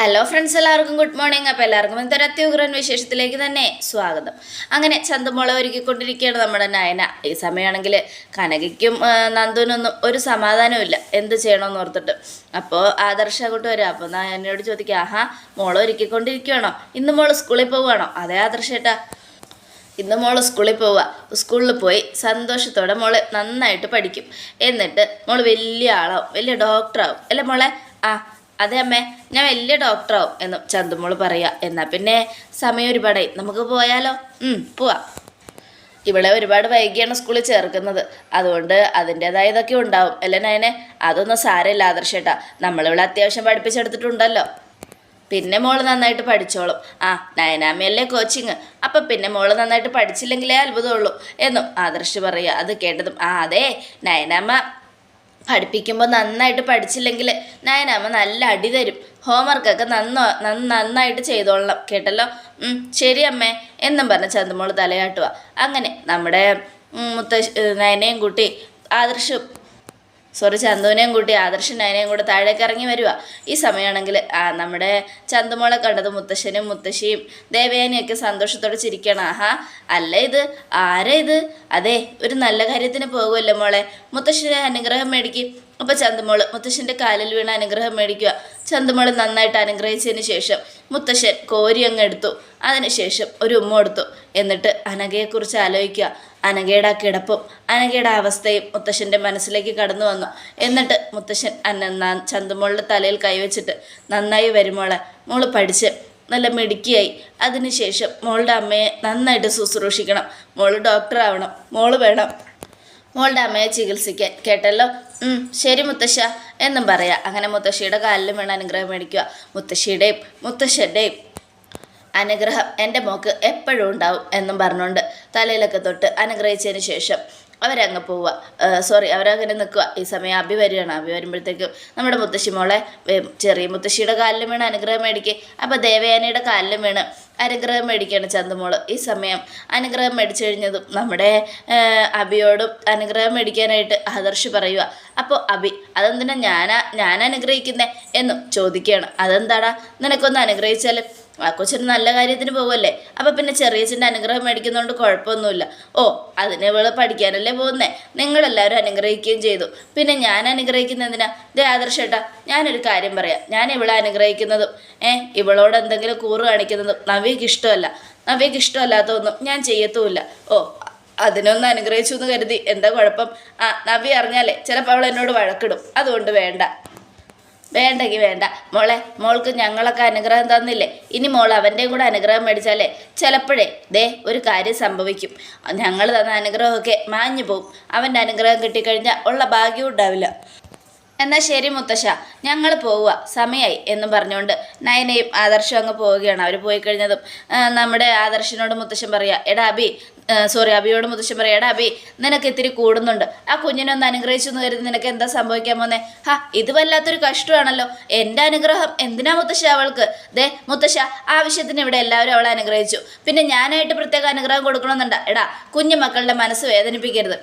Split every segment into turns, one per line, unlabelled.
Hello friends എല്ലാവർക്കും good morning അപ്പോൾ എല്ലാവർക്കും എന്തൊരു അത്യുഗ്രൻ വിശേഷത്തിലേക്ക് തന്നെ സ്വാഗതം. അങ്ങനെ ചന്തമുള ഒരുക്കിക്കൊണ്ടിരിക്കുകയാണ് നമ്മുടെ നയന. ഈ സമയമാണെങ്കിൽ കനകയ്ക്കും നന്ദുവിനൊന്നും ഒരു സമാധാനമില്ല എന്ത് ചെയ്യണമെന്ന് ഓർത്തിട്ട്. അപ്പോൾ ആദർശ അങ്ങോട്ട് വരാം. അപ്പോൾ എന്നോട് ചോദിക്കുക ആഹാ മോളെ ഒരുക്കിക്കൊണ്ടിരിക്കുകയാണോ ഇന്ന് മോൾ സ്കൂളിൽ പോവുകയാണോ? അതേ ആദർശേട്ടാ ഇന്ന് മോൾ സ്കൂളിൽ പോവുക. സ്കൂളിൽ പോയി സന്തോഷത്തോടെ മോൾ നന്നായിട്ട് പഠിക്കും. എന്നിട്ട് മോൾ വലിയ ആളാവും വലിയ ഡോക്ടറാവും അല്ലേ മോളെ? ആ അതെ അമ്മ ഞാൻ വലിയ ഡോക്ടറാവും എന്ന് ചന്തുമോൾ പറയാ. എന്നാൽ പിന്നെ സമയം ഒരുപാടായി. നമുക്ക് പോയാലോ? പോവാം. ഇവിടെ ഒരുപാട് വൈകിയാണ് സ്കൂളിൽ ചേർക്കുന്നത്. അതുകൊണ്ട് അതിന്റെതായ ഇതൊക്കെ ഉണ്ടാവും. അല്ലേ നയനെ? അതൊന്നും സാരമില്ല ആദർശേട്ടാ. നമ്മളിവിടെ അത്യാവശ്യം പഠിപ്പിച്ചെടുത്തിട്ടുണ്ടല്ലോ. പിന്നെ മോൾ നന്നായിട്ട് പഠിച്ചോളും. ആ നയനാമയല്ലേ കോച്ചിങ് അപ്പം പിന്നെ മോൾ നന്നായിട്ട് പഠിച്ചില്ലെങ്കിലേ അത്ഭുതമുള്ളൂ എന്നും ആദർശ് പറയുക അത് കേട്ടതും. ആ അതെ നയനാമ്മ പഠിപ്പിക്കുമ്പോൾ നന്നായിട്ട് പഠിച്ചില്ലെങ്കിൽ നയനാമ്മ നല്ല അടി തരും. ഹോംവർക്കൊക്കെ നന്നോ നന്ന നന്നായിട്ട് ചെയ്തോളണം. കേട്ടല്ലോ? ശരി അമ്മേ. എന്നും പറഞ്ഞ് ചന്തമോൾ തലയാട്ടുക അങ്ങനെ നമ്മുടെ മുത്ത നയനയും കൂട്ടി ആദർശും സോറി ചന്തുവിനെയും കൂട്ടി ആദർശൻ അതിനെയും കൂടെ താഴേക്ക് ഇറങ്ങി വരിക ഈ സമയമാണെങ്കിൽ നമ്മുടെ ചന്തുമോളെ കണ്ടത് മുത്തശ്ശനും മുത്തശ്ശിയും ദേവയാനിയൊക്കെ സന്തോഷത്തോടെ ചിരിക്കണം. ആഹാ അല്ല ഇത് ആരാ ഇത്? അതെ ഒരു നല്ല കാര്യത്തിന് പോകുമല്ലോ മോളെ? മുത്തശ്ശിനെ അനുഗ്രഹം മേടിക്കും. അപ്പോൾ ചന്തുമോൾ മുത്തശ്ശന്റെ കാലിൽ വീണ അനുഗ്രഹം മേടിക്കുക ചന്തുമോൾ നന്നായിട്ട് അനുഗ്രഹിച്ചതിന് ശേഷം മുത്തശ്ശൻ കോരി അങ്ങ് എടുത്തു. അതിനുശേഷം ഒരു ഉമ്മ കൊടുത്തു. എന്നിട്ട് അനഘയെക്കുറിച്ച് ആലോചിക്കുക. അനഘയുടെ ആ കിടപ്പും അനഘയുടെ അവസ്ഥയും മുത്തശ്ശന്റെ മനസ്സിലേക്ക് കടന്നു വന്നു. എന്നിട്ട് മുത്തശ്ശൻ അന്ന ചന്തുമോളുടെ തലയിൽ കൈവച്ചിട്ട് നന്നായി വരുമോളെ മോൾ. പഠിച്ച് നല്ല മിടുക്കിയായി. അതിനുശേഷം മോളുടെ അമ്മയെ നന്നായിട്ട് ശുശ്രൂഷിക്കണം. മോൾ ഡോക്ടർ ആവണം മോൾ വേണം. മോളുടെ അമ്മയെ ചികിത്സിക്കാൻ കേട്ടല്ലോ? ശരി മുത്തശ്ശ എന്നും പറയാം. അങ്ങനെ മുത്തശ്ശിയുടെ കാലിലും വേണം അനുഗ്രഹം മേടിക്കുക. മുത്തശ്ശിയുടെയും മുത്തശ്ശന്റെയും അനുഗ്രഹം എന്റെ മോക്ക് എപ്പോഴും ഉണ്ടാവും എന്നും പറഞ്ഞുകൊണ്ട് തലയിലൊക്കെ തൊട്ട് അനുഗ്രഹിച്ചതിന് ശേഷം അവരങ്ങ് പോവുക. സോറി അവരങ്ങനെ നിൽക്കുക. ഈ സമയം അഭി വരികയാണ്. അഭി വരുമ്പോഴത്തേക്കും നമ്മുടെ മുത്തശ്ശി മോളെ ചെറിയ മുത്തശ്ശിയുടെ കാലിലും വീണ് അനുഗ്രഹം മേടിക്കുക അപ്പോൾ ദേവയാനിയുടെ കാലിലും വീണ് അനുഗ്രഹം മേടിക്കുകയാണ് ചന്തുമോൾ. ഈ സമയം അനുഗ്രഹം മേടിച്ചു കഴിഞ്ഞതും നമ്മുടെ അബിയോടും അനുഗ്രഹം മേടിക്കാനായിട്ട് ആദർശ് പറയുക അപ്പോൾ അബി അതെന്തിനാ ഞാനാ ഞാൻ അനുഗ്രഹിക്കുന്നേ? എന്നും ചോദിക്കുകയാണ്. അതെന്താടാ? നിനക്കൊന്ന് അനുഗ്രഹിച്ചാൽ ആ കൊച്ചിന് നല്ല കാര്യത്തിന് പോകുമല്ലേ അപ്പം പിന്നെ ചെറിയച്ഛന്റെ അനുഗ്രഹം മേടിക്കുന്നതുകൊണ്ട് കുഴപ്പമൊന്നുമില്ല. ഓ അതിന് ഇവൾ പഠിക്കാനല്ലേ പോകുന്നേ? നിങ്ങളെല്ലാവരും അനുഗ്രഹിക്കുകയും ചെയ്തു. പിന്നെ ഞാൻ അനുഗ്രഹിക്കുന്ന എന്തിനാ? ദേ ആദർശേട്ടാ ഞാനൊരു കാര്യം പറയാം. ഞാൻ ഇവളെ അനുഗ്രഹിക്കുന്നതും ഏ ഇവളോട് എന്തെങ്കിലും കൂറ് കാണിക്കുന്നതും നവിക്ക് ഇഷ്ടമല്ല. നവിക്ക് ഇഷ്ടമല്ലാത്തതൊന്നും ഞാൻ ചെയ്യത്തുമില്ല. ഓ അതിനൊന്ന് അനുഗ്രഹിച്ചു എന്ന് കരുതി. എന്താ കുഴപ്പം? ആ നവി അറിഞ്ഞാലേ ചിലപ്പോൾ അവൾ എന്നോട് വഴക്കിടും. അതുകൊണ്ട് വേണ്ട. വേണ്ടെങ്കിൽ വേണ്ട. മോളെ മോൾക്ക് ഞങ്ങളൊക്കെ അനുഗ്രഹം തന്നില്ലേ? ഇനി മോൾ അവന്റെയും കൂടെ അനുഗ്രഹം മേടിച്ചാലേ ചിലപ്പോഴേ ദേ ഒരു കാര്യം സംഭവിക്കും. ഞങ്ങൾ തന്ന അനുഗ്രഹമൊക്കെ മാഞ്ഞു പോവും അവന്റെ അനുഗ്രഹം കിട്ടിക്കഴിഞ്ഞാൽ ഉള്ള ഭാഗ്യവും ഉണ്ടാവില്ല. എന്നാൽ ശരി മുത്തശ്ശ ഞങ്ങൾ പോവുക. സമയമായി എന്നും പറഞ്ഞുകൊണ്ട് നയനയും ആദർശവും അങ്ങ് പോവുകയാണ്. അവർ പോയി കഴിഞ്ഞതും നമ്മുടെ ആദർശനോട് മുത്തശ്ശൻ പറയുക എടാ അബി സോറി അബിയോട് മുത്തശ്ശൻ പറയാടാ അബി നിനക്ക് ഇത്തിരി കൂടുന്നുണ്ട്. ആ കുഞ്ഞിനെ ഒന്ന് അനുഗ്രഹിച്ചു എന്ന് കരുതി നിനക്ക് എന്താ സംഭവിക്കാൻ പോന്നേ? ഹാ ഇത് വല്ലാത്തൊരു കഷ്ടമാണല്ലോ. എന്റെ അനുഗ്രഹം എന്തിനാ മുത്തശ്ശ അവൾക്ക്? ദേ മുത്തശ്ശ ആവശ്യത്തിന് ഇവിടെ എല്ലാവരും അവളെ അനുഗ്രഹിച്ചു. പിന്നെ ഞാനായിട്ട് പ്രത്യേക അനുഗ്രഹം കൊടുക്കണമെന്നുണ്ട. എടാ കുഞ്ഞു മക്കളുടെ മനസ്സ് വേദനിപ്പിക്കരുത്.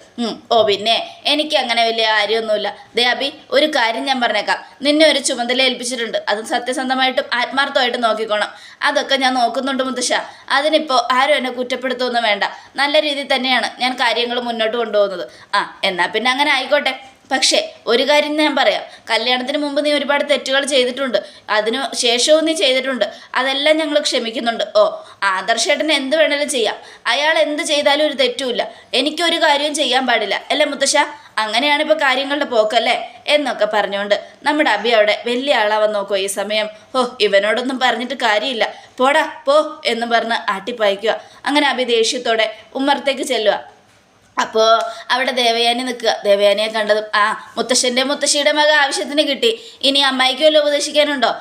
ഓ പിന്നെ എനിക്ക് അങ്ങനെ വലിയ കാര്യമൊന്നുമില്ല. ദേ അബി ഒരു കാര്യം ഞാൻ പറഞ്ഞേക്കാം. നിന്നെ ഒരു ചുമതല ഏൽപ്പിച്ചിട്ടുണ്ട്. അത് സത്യസന്ധമായിട്ടും ആത്മാർത്ഥമായിട്ടും നോക്കിക്കോണം. അതൊക്കെ ഞാൻ നോക്കുന്നുണ്ട് മുത്തശ്ശ. അതിനിപ്പോൾ ആരും എന്നെ കുറ്റപ്പെടുത്തുമൊന്നും വേണ്ട. നല്ല രീതിയിൽ തന്നെയാണ് ഞാൻ കാര്യങ്ങൾ മുന്നോട്ട് കൊണ്ടുപോകുന്നത്. ആ എന്നാൽ പിന്നെ അങ്ങനെ ആയിക്കോട്ടെ. പക്ഷേ ഒരു കാര്യം ഞാൻ പറയാം. കല്യാണത്തിന് മുമ്പ് നീ ഒരുപാട് തെറ്റുകൾ ചെയ്തിട്ടുണ്ട്. അതിനു ശേഷവും നീ ചെയ്തിട്ടുണ്ട്. അതെല്ലാം ഞങ്ങൾ ക്ഷമിക്കുന്നുണ്ട്. ഓ ആദർശേട്ടനെ എന്ത് വേണേലും ചെയ്യാം. അയാൾ എന്ത് ചെയ്താലും ഒരു തെറ്റുമില്ല. എനിക്കൊരു കാര്യവും ചെയ്യാൻ പാടില്ല. അല്ലേ മുത്തശ്ശ? അങ്ങനെയാണ് ഇപ്പോൾ കാര്യങ്ങളുടെ പോക്കല്ലേ? എന്നൊക്കെ പറഞ്ഞുകൊണ്ട് നമ്മുടെ അബി അവിടെ വലിയ ആളാവാൻ നോക്കുമോ ഈ സമയം ഓ ഇവനോടൊന്നും പറഞ്ഞിട്ട് കാര്യമില്ല. പോടാ പോ എന്ന് പറഞ്ഞ് ആട്ടിപ്പായിക്കുക. അങ്ങനെ അബി ദേഷ്യത്തോടെ ഉമ്മറത്തേക്ക് ചെല്ലുക. അപ്പോൾ അവിടെ ദേവയാനി നിൽക്കുക. ദേവയാനിയെ കണ്ടതും ആ മുത്തശ്ശന്റെ മുത്തശ്ശിയുടെ മക ആവശ്യത്തിന് കിട്ടി. ഇനി അമ്മായിക്ക് വല്ല ഉപദേശിക്കാനുണ്ടോ?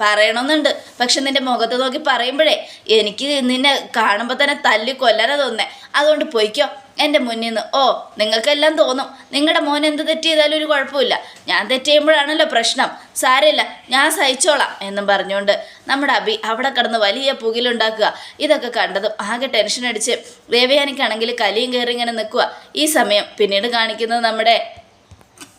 പറയണമെന്നുണ്ട്. പക്ഷെ നിന്റെ മുഖത്ത് നോക്കി പറയുമ്പോഴേ എനിക്ക് നിന്നെ കാണുമ്പോൾ തന്നെ തല്ലി കൊല്ലാനാ തോന്നുന്നേ. അതുകൊണ്ട് പൊയ്ക്കോ. എന്റെ മുന്നിൽ നിന്ന് ഓ നിങ്ങൾക്കെല്ലാം തോന്നും. നിങ്ങളുടെ മോൻ എന്ത് തെറ്റ് ചെയ്താലും ഒരു കുഴപ്പമില്ല. ഞാൻ തെറ്റ് ചെയ്യുമ്പോഴാണല്ലോ പ്രശ്നം. സാരമില്ല ഞാൻ സഹിച്ചോളാം എന്നും പറഞ്ഞുകൊണ്ട് നമ്മുടെ അബി അവിടെ കിടന്ന് വലിയ പുകിലുണ്ടാക്കുക. ഇതൊക്കെ കണ്ടതും ആകെ ടെൻഷൻ അടിച്ച് ദേവയാനിക്കാണെങ്കിൽ കലിയും കയറി ഇങ്ങനെ നിൽക്കുക. ഈ സമയം പിന്നീട് കാണിക്കുന്നത് നമ്മുടെ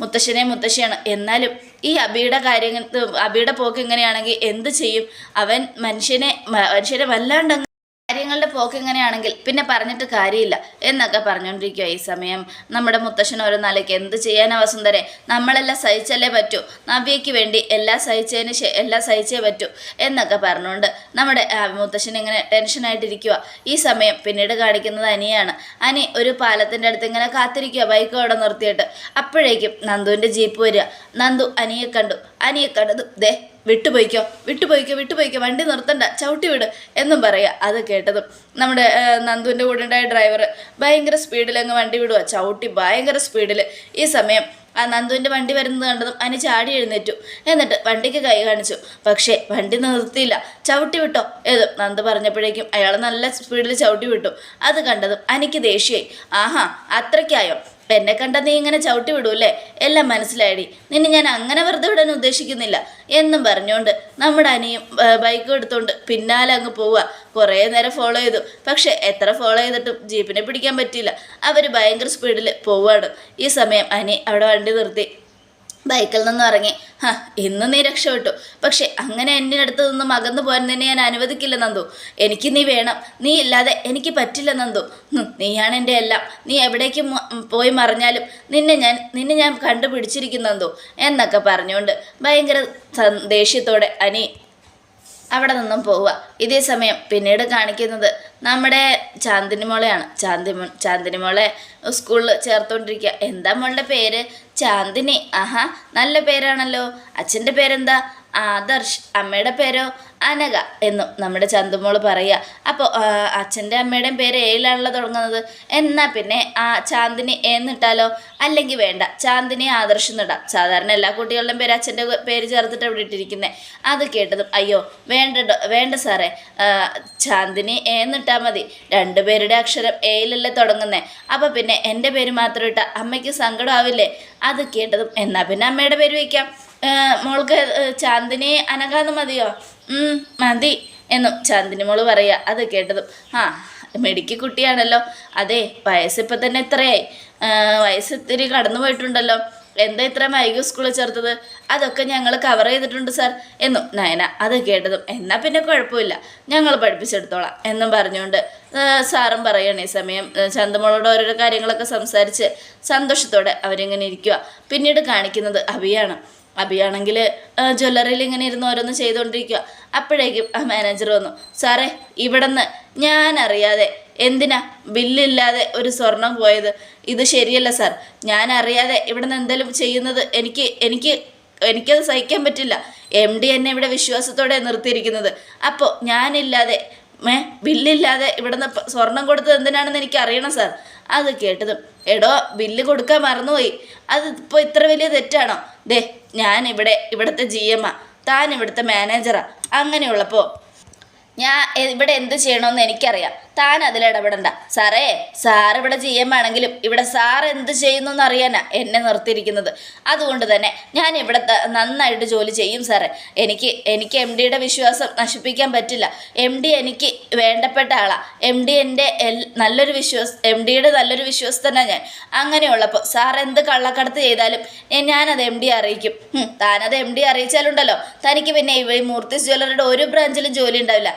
മുത്തശ്ശനെ മുത്തശ്ശിയാണ്. എന്നാലും ഈ അബിയുടെ കാര്യങ്ങൾ അബിയുടെ പോക്ക് എങ്ങനെയാണെങ്കിൽ എന്ത് ചെയ്യും? അവൻ മനുഷ്യനെ മനുഷ്യരെ വല്ലാണ്ട് കാര്യങ്ങളുടെ പോക്ക് എങ്ങനെയാണെങ്കിൽ പിന്നെ പറഞ്ഞിട്ട് കാര്യമില്ല എന്നൊക്കെ പറഞ്ഞുകൊണ്ടിരിക്കുക ഈ സമയം. നമ്മുടെ മുത്തശ്ശൻ ഓരോ നാളേക്ക് എന്ത് ചെയ്യാനാ വസുന്ധരെ? നമ്മളെല്ലാം സഹിച്ചല്ലേ പറ്റൂ. നവ്യയ്ക്ക് വേണ്ടി എല്ലാം സഹിച്ചതിന് എല്ലാം സഹിച്ചേ പറ്റൂ എന്നൊക്കെ പറഞ്ഞുകൊണ്ട് നമ്മുടെ മുത്തശ്ശൻ ഇങ്ങനെ ടെൻഷനായിട്ടിരിക്കുക ഈ സമയം പിന്നീട് കാണിക്കുന്നത് അനിയാണ്. അനി ഒരു പാലത്തിന്റെ അടുത്ത് ഇങ്ങനെ കാത്തിരിക്കുക ബൈക്ക് അവിടെ നിർത്തിയിട്ട്. അപ്പോഴേക്കും നന്ദുവിന്റെ ജീപ്പ് വരിക. നന്ദു അനിയെ കണ്ടു. അനിയെ കണ്ടത് ദേ വിട്ടുപോയിക്കോ വിട്ടുപോയിക്കോ വിട്ടുപോയിക്കോ വണ്ടി നിർത്തണ്ട ചവിട്ടി വിട് എന്നും പറയുക. അത് കേട്ടതും നമ്മുടെ നന്ദുവിന്റെ കൂടെ ഉണ്ടായ ഡ്രൈവർ ഭയങ്കര സ്പീഡിൽ അങ്ങ് വണ്ടി വിടുക ചവിട്ടി ഭയങ്കര സ്പീഡിൽ ഈ സമയം ആ നന്ദുവിന്റെ വണ്ടി വരുന്നത് കണ്ടതും അതിന് ചാടി എഴുന്നേറ്റു. എന്നിട്ട് വണ്ടിക്ക് കൈ കാണിച്ചു. പക്ഷേ വണ്ടി നിർത്തിയില്ല ചവിട്ടി വിട്ടോ? ഏതും നന്ദു പറഞ്ഞപ്പോഴേക്കും അയാൾ നല്ല സ്പീഡിൽ ചവിട്ടി വിട്ടു. അത് കണ്ടതും അനിക്ക് ദേഷ്യമായി ആഹാ അത്രയ്ക്കായോ? എന്നെ കണ്ട നീ ഇങ്ങനെ ചവിട്ടി വിടൂല്ലേ? എല്ലാം മനസ്സിലായി നിന്നെ ഞാൻ അങ്ങനെ വെറുതെ വിടാൻ ഉദ്ദേശിക്കുന്നില്ല. എന്നും പറഞ്ഞുകൊണ്ട് നമ്മുടെ അനിയും ബൈക്ക് എടുത്തുകൊണ്ട് പിന്നാലെ അങ്ങ് പോവുക കുറേ നേരം ഫോളോ ചെയ്തു. പക്ഷെ എത്ര ഫോളോ ചെയ്തിട്ടും ജീപ്പിനെ പിടിക്കാൻ പറ്റിയില്ല. അവർ ഭയങ്കര സ്പീഡിൽ പോവുകയാണ് ഈ സമയം അനി അവിടെ വണ്ടി നിർത്തി. ബൈക്കിൽ നിന്നും ഇറങ്ങി. ഹാ ഇന്ന് നീ രക്ഷപ്പെട്ടു. പക്ഷെ അങ്ങനെ എന്റെ അടുത്ത് നിന്നും അകന്നു പോകാൻ നിന്നെ ഞാൻ അനുവദിക്കില്ല നന്ദു. എനിക്ക് നീ വേണം. നീ ഇല്ലാതെ എനിക്ക് പറ്റില്ല നന്ദു. നീയാണ് എന്റെ എല്ലാം. നീ എവിടേക്ക് പോയി മറിഞ്ഞാലും നിന്നെ ഞാൻ നിന്നെ ഞാൻ കണ്ടുപിടിച്ചിരിക്കുന്നു നന്ദു. എന്നൊക്കെ പറഞ്ഞുകൊണ്ട് ഭയങ്കര ദേഷ്യത്തോടെ അനി അവിടെ നിന്നും പോവുക. ഇതേ സമയം പിന്നീട് കാണിക്കുന്നത് നമ്മുടെ ചാന്ദിനി മോളെയാണ്. ചാന്തി ചാന്ദിനി മോളെ സ്കൂളിൽ ചേർത്തോണ്ടിരിക്കുക എന്താ മോളുടെ പേര്? ചാന്ദിനി. ആഹാ നല്ല പേരാണല്ലോ. അച്ഛന്റെ പേരെന്താ? ആദർശ് അമ്മയുടെ പേരോ അനഘ എന്നും നമ്മുടെ ചന്തുമോൾ പറയുക അപ്പോൾ അച്ഛന്റെ അമ്മയുടെയും പേര് ഏയിലാണല്ലോ തുടങ്ങുന്നത്. എന്നാൽ പിന്നെ ആ ചാന്ദിനി എന്നിട്ടാലോ അല്ലെങ്കിൽ വേണ്ട ചാന്ദിനി ആദർശ് എന്നിടാം സാധാരണ എല്ലാ കുട്ടികളുടെയും പേര് അച്ഛന്റെ പേര് ചേർത്തിട്ട് ഇവിടെ ഇട്ടിരിക്കുന്നത് അത് കേട്ടതും അയ്യോ വേണ്ട വേണ്ട സാറേ. ചാന്ദിനി എന്നിട്ടാൽ മതി. രണ്ടുപേരുടെ അക്ഷരം ഏയിലല്ലേ തുടങ്ങുന്നത് അപ്പോൾ പിന്നെ എന്റെ പേര് മാത്രം ഇട്ടാൽ അമ്മയ്ക്ക് സങ്കടമാവില്ലേ അത് കേട്ടതും എന്നാൽ പിന്നെ അമ്മയുടെ പേര് വയ്ക്കാം. മോൾക്ക് ചാന്ദിനി അനകാന്ന് മതിയോ? മതി എന്നും ചാന്ദിനി മോൾ പറയുക അത് കേട്ടതും. ആ മെഡിക്ക് കുട്ടിയാണല്ലോ. അതെ വയസ്സിപ്പോൾ തന്നെ ഇത്രയായി. വയസ്സ് ഇത്തിരി കടന്നു പോയിട്ടുണ്ടല്ലോ. എന്താ ഇത്ര മൈഗ സ്കൂളിൽ ചേർത്തത്? അതൊക്കെ ഞങ്ങൾ കവർ ചെയ്തിട്ടുണ്ട് സാർ എന്നും നയന അത് കേട്ടതും. എന്നാൽ പിന്നെ കുഴപ്പമില്ല. ഞങ്ങൾ പഠിപ്പിച്ചെടുത്തോളാം എന്നും പറഞ്ഞുകൊണ്ട് സാറും പറയണം ഈ സമയം. ചന്തമോളോട് ഓരോരോ കാര്യങ്ങളൊക്കെ സംസാരിച്ച് സന്തോഷത്തോടെ അവരിങ്ങനെ ഇരിക്കുക പിന്നീട് കാണിക്കുന്നത് അഭിയാണ്. അഭിയാണെങ്കിൽ ജ്വല്ലറിയിൽ ഇങ്ങനെ ഇരുന്ന് ഓരോന്ന് ചെയ്തുകൊണ്ടിരിക്കുക അപ്പോഴേക്കും ആ മാനേജർ വന്നു സാറേ ഇവിടുന്ന് ഞാൻ അറിയാതെ എന്തിനാ ബില്ലില്ലാതെ ഒരു സ്വർണം പോയത്? ഇത് ശരിയല്ല സാർ. ഞാൻ അറിയാതെ ഇവിടുന്ന് എന്തെങ്കിലും ചെയ്യുന്നത് എനിക്ക് എനിക്ക് എനിക്കത് സഹിക്കാൻ പറ്റില്ല. എം ഡി എന്നെ ഇവിടെ വിശ്വാസത്തോടെ നിർത്തിയിരിക്കുന്നത്. അപ്പോൾ ഞാനില്ലാതെ ഏ ബില്ലില്ലാതെ ഇവിടുന്ന് സ്വർണം കൊടുത്തത് എന്തിനാണെന്ന് എനിക്ക് അറിയണം സാർ. അത് കേട്ടതും എടോ ബില്ല് കൊടുക്കാൻ മറന്നുപോയി. അത് ഇപ്പോൾ ഇത്ര വലിയ തെറ്റാണോ? ദേ ഞാനിവിടെ ഇവിടെ ഇവിടുത്തെ ജി എമ്മാ താൻ ഇവിടുത്തെ മാനേജറാ അങ്ങനെയുള്ളപ്പോൾ ഞാൻ ഇവിടെ എന്ത് ചെയ്യണമെന്ന് എനിക്കറിയാം. താൻ അതിൽ ഇടപെടണ്ട. സാറേ സാർ ഇവിടെ ജി ആണെങ്കിലും ഇവിടെ സാർ എന്ത് ചെയ്യുന്നു എന്നറിയാനാ എന്നെ നിർത്തിയിരിക്കുന്നത്. അതുകൊണ്ട് തന്നെ ഞാൻ ഇവിടെ നന്നായിട്ട് ജോലി ചെയ്യും സാറേ. എനിക്ക് എനിക്ക് എം ഡിയുടെ വിശ്വാസം നശിപ്പിക്കാൻ പറ്റില്ല. എം ഡി എനിക്ക് വേണ്ടപ്പെട്ട ആളാണ് എം ഡി എന്റെ നല്ലൊരു വിശ്വാസ എം ഡിയുടെ നല്ലൊരു വിശ്വസ്തനാണ് ഞാൻ. അങ്ങനെയുള്ളപ്പോൾ സാർ എന്ത് കള്ളക്കടത്ത് ചെയ്താലും ഞാനത് എം ഡി അറിയിക്കും. താനത് എം ഡി അറിയിച്ചാലുണ്ടല്ലോ. തനിക്ക് പിന്നെ ഈ മൂർത്തിസ് ജ്വല്ലറിയുടെ ഒരു ബ്രാഞ്ചിലും ജോലി ഉണ്ടാവില്ല.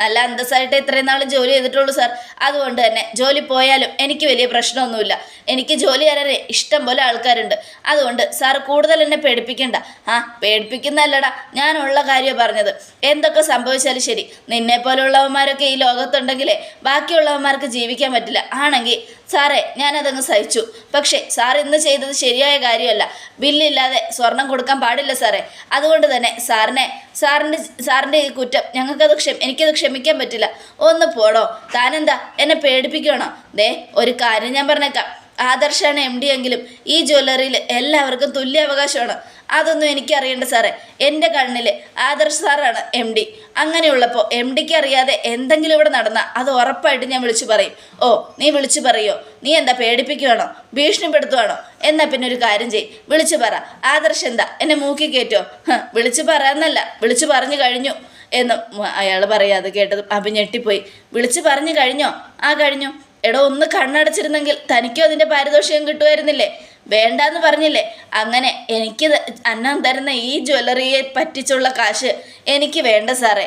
നല്ല അന്തസ്സായിട്ട് ഇത്രയും നാൾ ജോലി ചെയ്തിട്ടുള്ളൂ സാർ. അതുകൊണ്ട് തന്നെ ജോലി പോയാലും എനിക്ക് വലിയ പ്രശ്നമൊന്നുമില്ല. എനിക്ക് ജോലി തരാനെ ഇഷ്ടം പോലെ ആൾക്കാരുണ്ട്. അതുകൊണ്ട് സാർ കൂടുതൽ എന്നെ പേടിപ്പിക്കണ്ട. ആ പേടിപ്പിക്കുന്നല്ലടാ ഞാനുള്ള കാര്യമാണ് പറഞ്ഞത്. എന്തൊക്കെ സംഭവിച്ചാലും ശരി. നിന്നെ പോലുള്ളവന്മാരൊക്കെ ഈ ലോകത്തുണ്ടെങ്കിലേ ബാക്കിയുള്ളവന്മാർക്ക് ജീവിക്കാൻ പറ്റില്ല. ആണെങ്കിൽ സാറേ ഞാനതങ്ങ് സഹിച്ചു. പക്ഷേ സാർ ഇന്ന് ചെയ്തത് ശരിയായ കാര്യമല്ല. ബില്ലില്ലാതെ സ്വർണം കൊടുക്കാൻ പാടില്ല സാറേ. അതുകൊണ്ട് തന്നെ സാറിനെ സാറിന്റെ സാറിന്റെ ഈ കുറ്റം ഞങ്ങൾക്കത് ക്ഷമ എനിക്കത് ക്ഷമിക്കാൻ പറ്റില്ല. ഒന്ന് പോടോ. താനെന്താ? എന്നെ പേടിപ്പിക്കണോ ദേ ഒരു കാര്യം ഞാൻ പറഞ്ഞേക്കാം. ആദർശാണ് എം ഡി എങ്കിലും ഈ ജ്വല്ലറിയിൽ എല്ലാവർക്കും തുല്യ അവകാശമാണ്. അതൊന്നും എനിക്കറിയണ്ട സാറേ. എന്റെ കണ്ണിൽ ആദർശ് സാറാണ് എം ഡി അങ്ങനെയുള്ളപ്പോൾ എം ഡിക്ക് അറിയാതെ എന്തെങ്കിലും ഇവിടെ നടന്നാൽ അത് ഉറപ്പായിട്ട് ഞാൻ വിളിച്ചു പറയും. ഓ നീ വിളിച്ചു പറയോ? നീ എന്താ പേടിപ്പിക്കുവാണോ? ഭീഷണിപ്പെടുത്തുവാണോ? എന്നാൽ പിന്നെ ഒരു കാര്യം ചെയ് വിളിച്ചു പറ. ആദർശ് എന്താ? എന്നെ മൂക്കി കയറ്റോ വിളിച്ചു വിളിച്ചു പറയാന്നല്ല. വിളിച്ചു പറഞ്ഞു കഴിഞ്ഞു എന്ന് അയാൾ പറയാതെ കേട്ടത് അപ്പം ഞെട്ടിപ്പോയി. വിളിച്ചു പറഞ്ഞു കഴിഞ്ഞോ? ആ കഴിഞ്ഞു. എടോ ഒന്ന് കണ്ണടച്ചിരുന്നെങ്കിൽ തനിക്കും അതിന്റെ പാരിതോഷികം കിട്ടുമായിരുന്നില്ലേ? വേണ്ടാന്ന് പറഞ്ഞില്ലേ? അങ്ങനെ എനിക്ക് അന്നം തരുന്ന ഈ ജ്വല്ലറിയെ പറ്റിച്ചുള്ള കാശ് എനിക്ക് വേണ്ട സാറേ.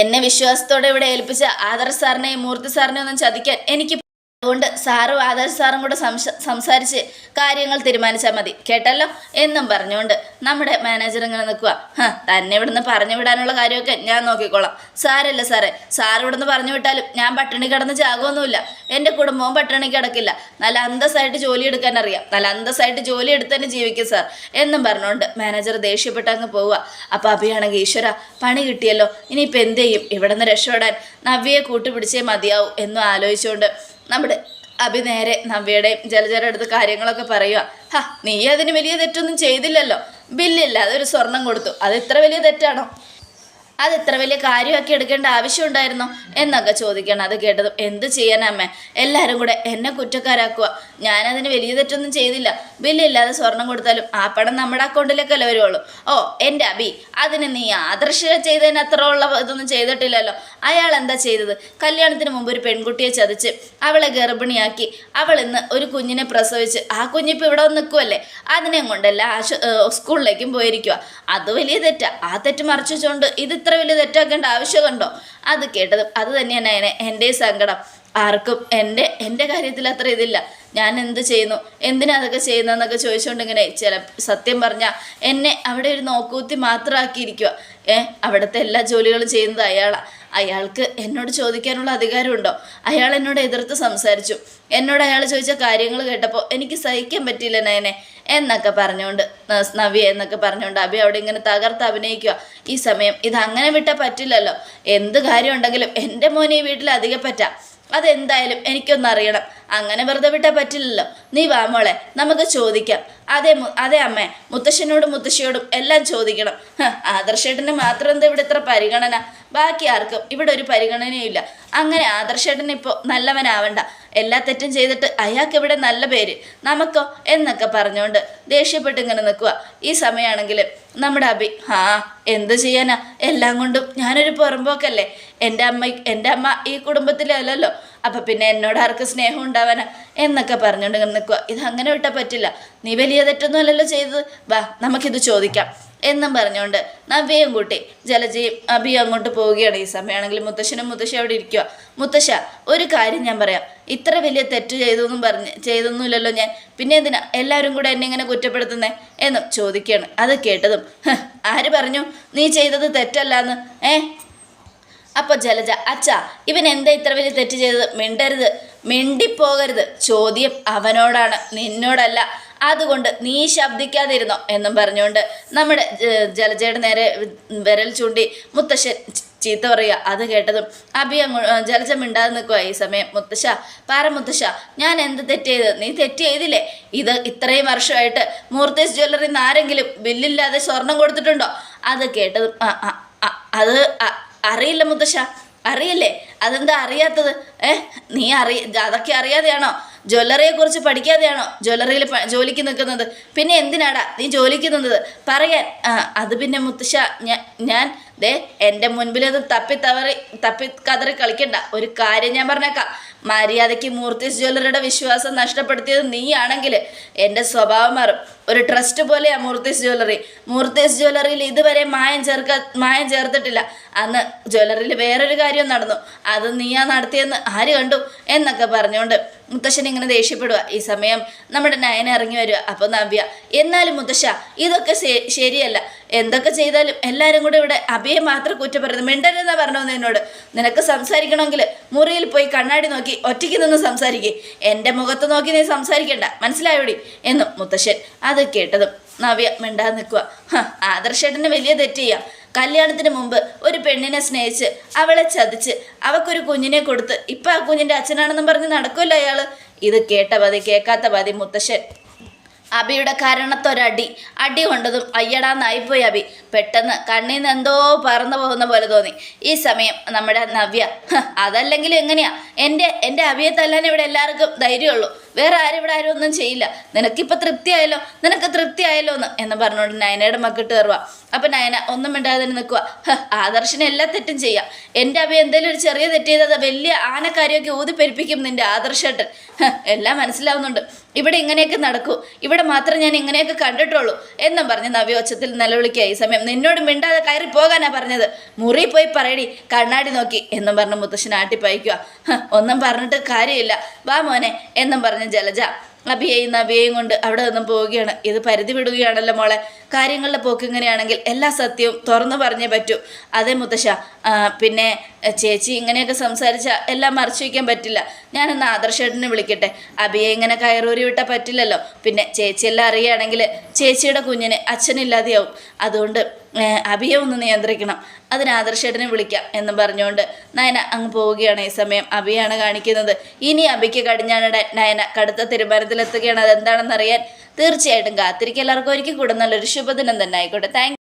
എന്നെ വിശ്വാസത്തോടെ ഇവിടെ ഏൽപ്പിച്ച ആദർ സാറിനെയും മൂർത്തി സാറിനെയും ഒന്നും ചതിക്കാൻ എനിക്ക് അതുകൊണ്ട് സാറും ആദർശ് സാറും കൂടെ സംസ സംസാരിച്ച് കാര്യങ്ങൾ തീരുമാനിച്ചാൽ മതി. കേട്ടല്ലോ? എന്നും പറഞ്ഞുകൊണ്ട് നമ്മുടെ മാനേജർ ഇങ്ങനെ നിൽക്കുക തന്നെ ഇവിടുന്ന് പറഞ്ഞു വിടാനുള്ള കാര്യമൊക്കെ ഞാൻ നോക്കിക്കോളാം. സാരല്ല സാറേ. സാർ ഇവിടുന്ന് പറഞ്ഞു വിട്ടാലും ഞാൻ പട്ടിണി കിടന്ന് ചാകുമൊന്നുമില്ല എന്റെ കുടുംബവും പട്ടിണി കിടക്കില്ല. നല്ല അന്തസ്സായിട്ട് ജോലി എടുക്കാൻ അറിയാം. നല്ല അന്തസ്സായിട്ട് ജോലി എടുത്ത് തന്നെ ജീവിക്കും സാർ. എന്നും പറഞ്ഞുകൊണ്ട് മാനേജർ ദേഷ്യപ്പെട്ട് അങ്ങ് പോവുക അപ്പോൾ അഭിയാണെങ്കിൽ ഈശ്വര പണി കിട്ടിയല്ലോ. ഇനിയിപ്പോൾ എന്ത് ചെയ്യും? ഇവിടെ നിന്ന് രക്ഷപ്പെടാൻ നവ്യയെ കൂട്ടുപിടിച്ചേ മതിയാവും എന്നും ആലോചിച്ചുകൊണ്ട് നമ്മുടെ അഭി നേരെ നവ്യയുടെയും ജലജയുടെ അടുത്ത് കാര്യങ്ങളൊക്കെ പറയുക ഹാ നീ അതിന് വലിയ തെറ്റൊന്നും ചെയ്തില്ലല്ലോ. ബില്ലില്ല അതൊരു സ്വർണം കൊടുത്തു. അത് ഇത്ര വലിയ തെറ്റാണോ? അത് എത്ര വലിയ കാര്യമാക്കി എടുക്കേണ്ട ആവശ്യമുണ്ടായിരുന്നോ എന്നൊക്കെ ചോദിക്കണം അത് കേട്ടതും എന്ത് ചെയ്യാനമ്മേ എല്ലാവരും കൂടെ എന്നെ കുറ്റക്കാരാക്കുക ഞാനതിന് വലിയ തെറ്റൊന്നും ചെയ്തില്ല. ബില്ലില്ലാതെ സ്വർണം കൊടുത്താലും ആ പണം നമ്മുടെ അക്കൗണ്ടിലേക്കല്ലേ വരുവുള്ളൂ. ഓ എന്റെ അബി അതിന് നീ ആദർശ ചെയ്തതിന് അത്ര ഉള്ള ഇതൊന്നും ചെയ്തിട്ടില്ലല്ലോ. അയാൾ എന്താ ചെയ്തത്? കല്യാണത്തിന് മുമ്പ് ഒരു പെൺകുട്ടിയെ ചതിച്ച് അവളെ ഗർഭിണിയാക്കി അവൾ ഇന്ന് ഒരു കുഞ്ഞിനെ പ്രസവിച്ച് ആ കുഞ്ഞിപ്പോൾ ഇവിടെ വന്ന് നിൽക്കുമല്ലേ അതിനെയും കൊണ്ടല്ല സ്കൂളിലേക്കും പോയിരിക്കുക അത് വലിയ തെറ്റാ. ആ തെറ്റ് മറിച്ചുകൊണ്ട് ഇത് ഇത്ര വലിയ തെറ്റാക്കേണ്ട ആവശ്യമുണ്ടോ? അത് കേട്ടത് അത് തന്നെയാണ് എന്നെ സങ്കടം. ആർക്കും എന്റെ എന്റെ കാര്യത്തിൽ അത്ര ഇതില്ല. ഞാൻ എന്ത് ചെയ്യുന്നു? എന്തിനാ അതൊക്കെ ചെയ്യുന്നതെന്നൊക്കെ ചോദിച്ചുകൊണ്ട് ഇങ്ങനെ ചില സത്യം പറഞ്ഞാൽ എന്നെ അവിടെ ഒരു നോക്കൂത്തി മാത്രമാക്കിയിരിക്കുക ഏ അവിടുത്തെ എല്ലാ ജോലികളും ചെയ്യുന്നത് അയാളാണ് അയാൾക്ക് എന്നോട് ചോദിക്കാനുള്ള അധികാരമുണ്ടോ? അയാൾ എന്നോട് എതിർത്ത് സംസാരിച്ചു. എന്നോട് അയാൾ ചോദിച്ച കാര്യങ്ങൾ കേട്ടപ്പോൾ എനിക്ക് സഹിക്കാൻ പറ്റിയില്ല നയനെ എന്നൊക്കെ പറഞ്ഞുകൊണ്ട് നവ്യ എന്നൊക്കെ പറഞ്ഞുകൊണ്ട് അഭി അവിടെ ഇങ്ങനെ തകർത്ത് അഭിനയിക്കുക ഈ സമയം ഇത് അങ്ങനെ വിട്ടാൽ പറ്റില്ലല്ലോ. എന്ത് കാര്യമുണ്ടെങ്കിലും എന്റെ മോനെ ഈ വീട്ടിൽ അധികം പറ്റാം. അതെന്തായാലും എനിക്കൊന്നറിയണം. അങ്ങനെ വെറുതെ വിട്ടാൽ പറ്റില്ലല്ലോ. നീ വാ മോളെ നമുക്ക് ചോദിക്കാം. അതെ അതെ അമ്മേ മുത്തശ്ശനോടും മുത്തശ്ശിയോടും എല്ലാം ചോദിക്കണം. ആദർശേട്ടന് മാത്രം എന്താ ഇവിടെ ഇത്ര പരിഗണന? ബാക്കി ആർക്കും ഇവിടെ ഒരു പരിഗണനയില്ല അങ്ങനെ ആദർശേട്ടൻ ഇപ്പോൾ നല്ലവനാവണ്ട. എല്ലാ തെറ്റും ചെയ്തിട്ട് അയാൾക്ക് ഇവിടെ നല്ല പേര്? നമുക്കോ? എന്നൊക്കെ പറഞ്ഞുകൊണ്ട് ദേഷ്യപ്പെട്ട് ഇങ്ങനെ നിൽക്കുക ഈ സമയമാണെങ്കിൽ നമ്മുടെ അബി ആ എന്ത് ചെയ്യാനാ? എല്ലാം കൊണ്ടും ഞാനൊരു പുറമ്പോക്കല്ലേ? എന്റെ അമ്മ എന്റെ അമ്മ ഈ കുടുംബത്തിലെ അല്ലല്ലോ. അപ്പം പിന്നെ എന്നോട് ആർക്ക് സ്നേഹം ഉണ്ടാവാനാ? എന്നൊക്കെ പറഞ്ഞുകൊണ്ട് ഇങ്ങനെ നിൽക്കുക ഇത് അങ്ങനെ വിട്ടാൽ പറ്റില്ല. നീ വലിയ തെറ്റൊന്നും അല്ലല്ലോ ചെയ്തത്. വാ നമുക്കിത് ചോദിക്കാം. എന്നും പറഞ്ഞുകൊണ്ട് നവ്യയും കൂട്ടി. ജലജയും അഭിയും അങ്ങോട്ട് പോവുകയാണ് ഈ സമയമാണെങ്കിൽ മുത്തശ്ശനും മുത്തശ്ശി അവിടെ ഇരിക്കുക മുത്തശ്ശ ഒരു കാര്യം ഞാൻ പറയാം. ഇത്ര വലിയ തെറ്റ് ചെയ്തു എന്നും പറഞ്ഞ് ചെയ്തൊന്നുമില്ലല്ലോ ഞാൻ. പിന്നെ എന്തിനാ എല്ലാവരും കൂടെ എന്നെ ഇങ്ങനെ കുറ്റപ്പെടുത്തുന്നേ? എന്നും ചോദിക്കുകയാണ്. അത് കേട്ടതും ആര് പറഞ്ഞു? നീ ചെയ്തത് തെറ്റല്ല എന്ന് ഏ? അപ്പൊ ജലജ അച്ഛാ ഇവൻ എന്താ ഇത്ര വലിയ തെറ്റ് ചെയ്തത്? മിണ്ടരുത്. മിണ്ടിപ്പോകരുത്. ചോദ്യം അവനോടാണ് നിന്നോടല്ല. അതുകൊണ്ട് നീ ശബ്ദിക്കാതിരുന്നോ എന്നും പറഞ്ഞുകൊണ്ട് നമ്മുടെ ജലജയുടെ നേരെ വിരൽ ചൂണ്ടി മുത്തശ്ശൻ ചീത്ത പറയുക. അത് കേട്ടതും അഭി അങ്ങോ ജലജ മിണ്ടാതെ നിൽക്കുക ഈ സമയം. മുത്തശ്ശ പാര മുത്തശ്ശ ഞാൻ എന്ത് തെറ്റ് ചെയ്ത്? നീ തെറ്റ് ചെയ്തില്ലേ? ഇത് ഇത്രയും വർഷമായിട്ട് മൂർത്തേസ് ജ്വല്ലറി നിന്ന് ആരെങ്കിലും ബില്ലില്ലാതെ സ്വർണം കൊടുത്തിട്ടുണ്ടോ? അത് കേട്ടതും അത് അറിയില്ല മുത്തശ്ശ. അറിയില്ലേ? അതെന്താ അറിയാത്തത്? ഏ നീ അറി അതൊക്കെ അറിയാതെയാണോ? ജ്വല്ലറിയെ കുറിച്ച് പഠിക്കാതെയാണോ ജ്വല്ലറിയിൽ ജോലിക്ക് നിൽക്കുന്നത്? പിന്നെ എന്തിനാടാ നീ ജോലിക്ക് നിന്നത്? പറയാൻ. ആ അത് പിന്നെ മുത്തശ്ശ ഞാൻ ഞാൻ ദേ എന്റെ മുൻപിലത് തപ്പി തവറി തപ്പി കതറി കളിക്കണ്ട. ഒരു കാര്യം ഞാൻ പറഞ്ഞേക്കാം. മര്യാദയ്ക്ക് മൂർത്തീസ് ജ്വല്ലറിയുടെ വിശ്വാസം നഷ്ടപ്പെടുത്തിയത് നീയാണെങ്കിൽ എന്റെ സ്വഭാവം മാറും. ഒരു ട്രസ്റ്റ് പോലെയാണ് മൂർത്തീസ് ജ്വല്ലറി. മൂർത്തീസ് ജ്വല്ലറിയിൽ ഇതുവരെ മായം ചേർക്ക മായം ചേർത്തിട്ടില്ല. അന്ന് ജ്വല്ലറിയിൽ വേറൊരു കാര്യം നടന്നു. അത് നീയാ നടത്തിയെന്ന് ആര് കണ്ടു? എന്നൊക്കെ പറഞ്ഞുകൊണ്ട് മുത്തശ്ശൻ ഇങ്ങനെ ദേഷ്യപ്പെടുക ഈ സമയം നമ്മുടെ നയന ഇറങ്ങി വരിക അപ്പോൾ നവ്യ എന്നാലും മുത്തശ്ശ ഇതൊക്കെ ശരിയല്ല. എന്തൊക്കെ ചെയ്താലും എല്ലാവരും കൂടെ ഇവിടെ അഭയെ മാത്രം കുറ്റം പറയുന്നത് മിണ്ടരുതെന്നാ പറഞ്ഞു എന്നോട്? നിനക്ക് സംസാരിക്കണമെങ്കിൽ മുറിയിൽ പോയി കണ്ണാടി നോക്കി ഒറ്റയ്ക്ക് നിന്ന് സംസാരിക്കേ. എന്റെ മുഖത്ത് നോക്കി നീ സംസാരിക്കണ്ട. മനസ്സിലായോടി? എന്നും മുത്തശ്ശൻ അത് കേട്ടതും നവ്യ മിണ്ടാതെ നിൽക്കുക ആദർശേട്ടന് വലിയ തെറ്റ് ചെയ്യാം. കല്യാണത്തിന് മുമ്പ് ഒരു പെണ്ണിനെ സ്നേഹിച്ച് അവളെ ചതിച്ച് അവക്കൊരു കുഞ്ഞിനെ കൊടുത്ത് ഇപ്പം ആ കുഞ്ഞിന്റെ അച്ഛനാണെന്നും പറഞ്ഞ് നടക്കുമല്ലോ അയാൾ ഇത് കേട്ട പതി കേൾക്കാത്ത പതി മുത്തശ്ശൻ. അബിയുടെ കരണത്തൊരടി. അടി കൊണ്ടതും അയ്യടാന്നായിപ്പോയി അബി. പെട്ടെന്ന് കണ്ണിൽ നിന്ന് എന്തോ പറന്നു പോകുന്ന പോലെ തോന്നി. ഈ സമയം നമ്മുടെ നവ്യ. "ഹ്, അതല്ലെങ്കിലും എങ്ങനെയാ? എന്റെ എന്റെ അബിയെ തല്ലാൻ ഇവിടെ എല്ലാവർക്കും ധൈര്യമുള്ളൂ. വേറെ ആരും ഇവിടെ ആരും ഒന്നും ചെയ്യില്ല. നിനക്കിപ്പോൾ തൃപ്തിയായല്ലോ? നിനക്ക് തൃപ്തിയായല്ലോ എന്ന് എന്ന് പറഞ്ഞുകൊണ്ട് നയനയുടെ മക്കിട്ട് കയറുക അപ്പം നയന ഒന്നും മിണ്ടാതെ നിൽക്കുക ആദർശന് എല്ലാ തെറ്റും ചെയ്യാം. എന്റെ അബി എന്തെങ്കിലും ഒരു ചെറിയ തെറ്റ് ചെയ്തത് വലിയ ആനക്കാരിയൊക്കെ ഊതിപ്പെരിപ്പിക്കും നിന്റെ ആദർശേട്ടൻ. എല്ലാം മനസ്സിലാവുന്നുണ്ട്. ഇവിടെ ഇങ്ങനെയൊക്കെ നടക്കൂ. ഇവിടെ മാത്രം ഞാൻ ഇങ്ങനെയൊക്കെ കണ്ടിട്ടുള്ളൂ എന്നും പറഞ്ഞ് നവ്യോച്ചത്തിൽ നിലവിളിക്കുക ഈ സമയം നിന്നോട് മിണ്ടാതെ കയറി പോകാനാ പറഞ്ഞത്. മുറി പോയി പറയടി കണ്ണാടി നോക്കി എന്നും പറഞ്ഞ് മുത്തശ്ശൻ ആട്ടിപ്പയക്കുക. ഒന്നും പറഞ്ഞിട്ട് കാര്യമില്ല. വാ മോനെ എന്നും പറഞ്ഞ് ജലജ അഭിയെയും നവിയെയും കൊണ്ട് അവിടെ നിന്നും പോവുകയാണ്. ഇത് പരിധി വിടുകയാണല്ലോ മോളെ. കാര്യങ്ങളുടെ പോക്ക് ഇങ്ങനെയാണെങ്കിൽ എല്ലാ സത്യവും തുറന്നു പറഞ്ഞേ പറ്റൂ. അതേ മുത്തശ്ശ. പിന്നെ ചേച്ചി ഇങ്ങനെയൊക്കെ സംസാരിച്ചാൽ എല്ലാം മറച്ചു വയ്ക്കാൻ പറ്റില്ല. ഞാനൊന്ന് ആദർശേട്ടനെ വിളിക്കട്ടെ. അഭിയെ ഇങ്ങനെ കയറൂരി വിട്ടാൽ പറ്റില്ലല്ലോ. പിന്നെ ചേച്ചിയെല്ലാം അറിയുകയാണെങ്കിൽ ചേച്ചിയുടെ കുഞ്ഞിന് അച്ഛനില്ലാതെയാവും. അതുകൊണ്ട് അഭിയെ ഒന്ന് നിയന്ത്രിക്കണം. അതിന് ആദർശേട്ടനെ വിളിക്കാം എന്ന് പറഞ്ഞുകൊണ്ട് നയന അങ്ങ് പോവുകയാണ് ഈ സമയം. അഭിയാണ് കാണിക്കുന്നത് ഇനി അഭിക്ക് കടിഞ്ഞാണിടാൻ നയന കടുത്ത തീരുമാനത്തിലെത്തുകയാണ്. അതെന്താണെന്ന് അറിയാൻ തീർച്ചയായിട്ടും കാത്തിരിക്കും. എല്ലാവർക്കും ഒരിക്കൽ കൂടെ നല്ലൊരു ശുഭദിനം തന്നെ ആയിക്കോട്ടെ. താങ്ക്